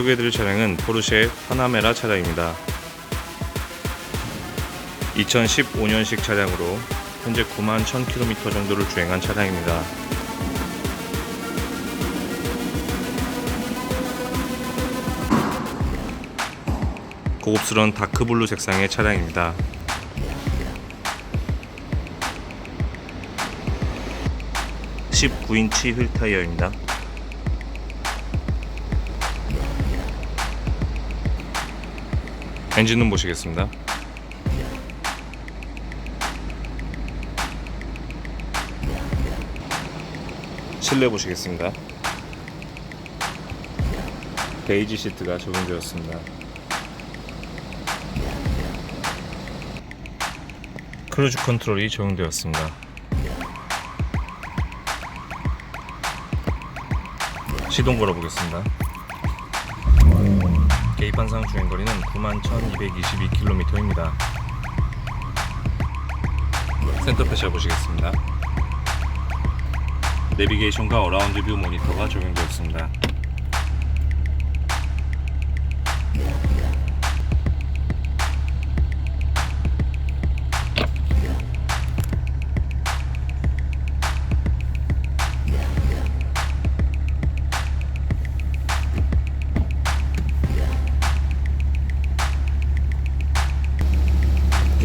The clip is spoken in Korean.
소개해드릴 차량은 포르쉐 파나메라 차량입니다. 2015년식 차량으로 현재 9만 1000km 정도를 주행한 차량입니다. 고급스러운 다크블루 색상의 차량입니다. (19인치) 휠 타이어입니다. 엔진룸 보시겠습니다. 실내 보시겠습니다. 베이지 시트가 적용되었습니다. 크루즈 컨트롤이 적용되었습니다. 시동 걸어보겠습니다. 계기판상 주행거리는 91,222km입니다. 센터페시아 보시겠습니다. 내비게이션과 어라운드 뷰 모니터가 적용되었습니다.